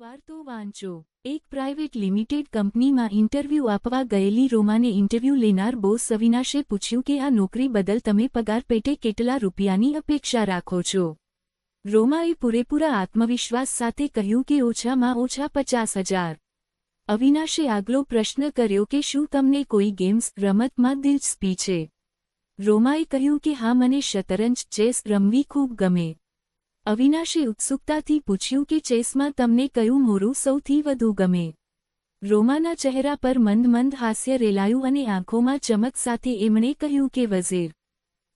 અખબાર તો વાંચો. એક પ્રાઇવેટ લિમિટેડ કંપનીમાં ઇન્ટરવ્યૂ આપવા ગયેલી રોમાને ઇન્ટરવ્યૂ લેનાર બોસ અવિનાશે પૂછ્યું કે આ નોકરી બદલ તમે પગાર પેટે કેટલા રૂપિયાની અપેક્ષા રાખો છો? રોમાએ પૂરેપૂરા આત્મવિશ્વાસ સાથે કહ્યું કે ઓછામાં ઓછા પચાસ હજાર. અવિનાશે આગલો પ્રશ્ન કર્યો કે શું તમને કોઈ ગેમ્સ રમતમાં દિલચસ્પી છે? રોમાએ કહ્યું કે હા, મને શતરંજ ચેસ રમવી ખૂબ ગમે. અવિનાશે ઉત્સુકતાથી પૂછ્યું કે ચેસમાં તમને કયું મોરું સૌથી વધુ ગમે? રોમાના ચહેરા પર મંદ મંદ હાસ્ય રેલાયું અને આંખોમાં ચમક સાથે એમણે કહ્યું કે વઝીર.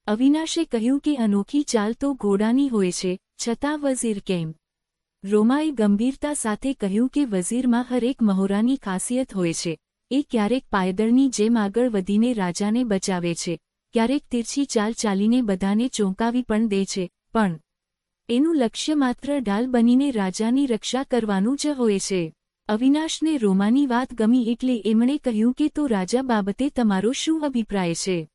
અવિનાશે કહ્યું કે અનોખી ચાલ તો ઘોડાની હોય છે, છતાં વઝીર કેમ? રોમાએ ગંભીરતા સાથે કહ્યું કે વઝીરમાં હરેક મહોરાની ખાસિયત હોય છે, એ ક્યારેક પાયદળની જેમ આગળ વધીને રાજાને બચાવે છે, ક્યારેક તીરછી ચાલ ચાલીને બધાને ચોંકાવી પણ દે છે, પણ એનું લક્ષ્ય માત્ર ઢાલ બનીને રાજાની રક્ષા કરવાનું જ હોય છે. અવિનાશને રોમાની વાત ગમી એટલે એમણે કહ્યું કે તો રાજા બાબતે તમારો શું અભિપ્રાય છે?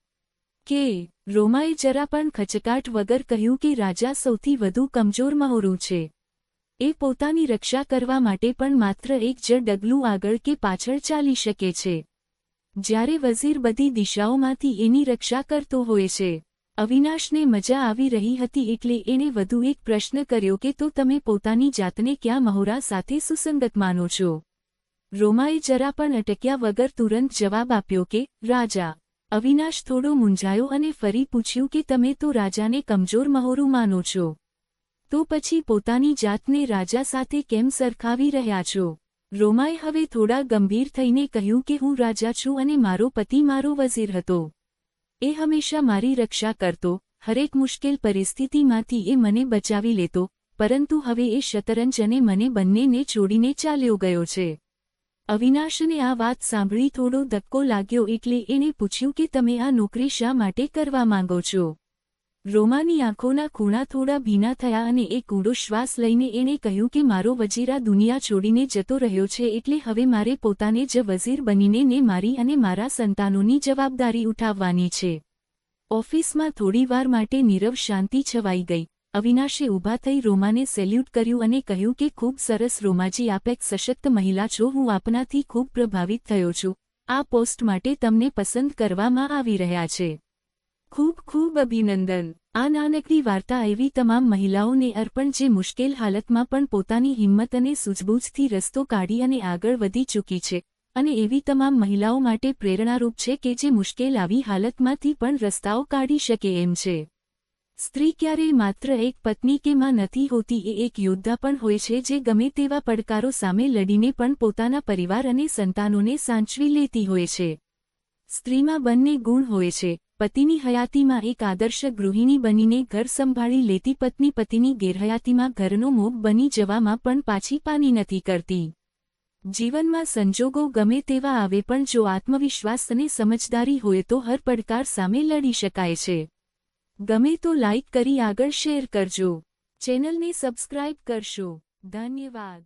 કે, રોમાએ જરા પણ ખચકાટ વગર કહ્યું કે રાજા સૌથી વધુ કમજોર મહોરું છે. એ પોતાની રક્ષા કરવા માટે પણ માત્ર એક જ ડગલું આગળ કે પાછળ ચાલી શકે છે. જ્યારે વઝીર બધી દિશાઓમાંથી એની રક્ષા કરતો હોય છે. અવિનાશને મજા આવી રહી હતી એટલે એણે વધુ એક પ્રશ્ન કર્યો કે તો તમે પોતાની જાતને ક્યાં મહોરા સાથે સુસંગત માનો છો? રોમાએ જરા પણ અટક્યા વગર તુરંત જવાબ આપ્યો કે, રાજા, અવિનાશ થોડો મૂંઝાયો અને ફરી પૂછ્યું કે તમે તો રાજાને કમજોર મહોરું માનો છો. તો પછી પોતાની જાતને રાજા સાથે કેમ સરખાવી રહ્યા છો રોમાએ હવે થોડા ગંભીર થઈને કહ્યું કે હું રાજા છું અને મારો પતિ મારો વઝીર હતો. એ હંમેશા મારી રક્ષા કરતો, હરેક મુશ્કેલ પરિસ્થિતિમાંથી એ મને બચાવી લેતો, પરંતુ હવે એ શતરંજ અને મને બંનેને છોડીને ચાલ્યો ગયો છે. અવિનાશને આ વાત સાંભળી થોડો ધક્કો લાગ્યો એટલે એણે પૂછ્યું કે તમે આ નોકરી શા માટે કરવા માંગો છો? રોમાની આંખોના ખૂણા થોડા ભીના થયા અને એક ઊંડો શ્વાસ લઈને એણે કહ્યું કે મારો વજીરા દુનિયા છોડીને જતો રહ્યો છે એટલે હવે મારે પોતાને જ વઝીર બનીને ને મારી અને મારા સંતાનોની જવાબદારી ઉઠાવવાની છે. ઓફિસમાં થોડીવાર માટે નીરવ શાંતિ છવાઈ ગઈ. અવિનાશે ઊભા થઈ રોમાને સેલ્યુટ કર્યું અને કહ્યું કે ખૂબ સરસ રોમાજી, આપ એક સશક્ત મહિલા છો, હું આપનાથી ખૂબ પ્રભાવિત થયો છું. આ પોસ્ટ માટે તમને પસંદ કરવામાં આવી રહ્યા છે. ખૂબ ખૂબ અભિનંદન. આ નાનકડી વાર્તા એવી તમામ મહિલાઓને અર્પણ જે મુશ્કેલ હાલતમાં પણ પોતાની હિંમત અને સૂઝબૂઝથી રસ્તો કાઢી અને આગળ વધી ચૂકી છે. અને એવી તમામ મહિલાઓ માટે પ્રેરણારૂપ છે કે જે મુશ્કેલ આવી હાલતમાંથી પણ રસ્તાઓ કાઢી શકે એમ છે. સ્ત્રી ક્યારેય માત્ર એક પત્ની કે માં નથી હોતી એ એક યોદ્ધા પણ હોય છે જે ગમે તેવા પડકારો સામે લડીને પણ પોતાના પરિવાર અને સંતાનોને સાંચવી લેતી હોય છે. સ્ત્રીમાં બંને ગુણ હોય છે. પતિની હયાતીમાં એક આદર્શ ગૃહિણી બનીને ઘર સંભાળી લેતી પત્ની પતિની ગેરહયાતીમાં ઘરનો મોગ બની જવામાં પણ પાછી પાની નથી કરતી. જીવનમાં સંજોગો ગમે તેવા આવે પણ જો આત્મવિશ્વાસ અને સમજદારી હોય તો હર પડકાર સામે લડી શકાય છે. ગમે તો લાઇક કરી આગળ શેર કરજો. ચેનલને સબસ્ક્રાઇબ કરશો. ધન્યવાદ.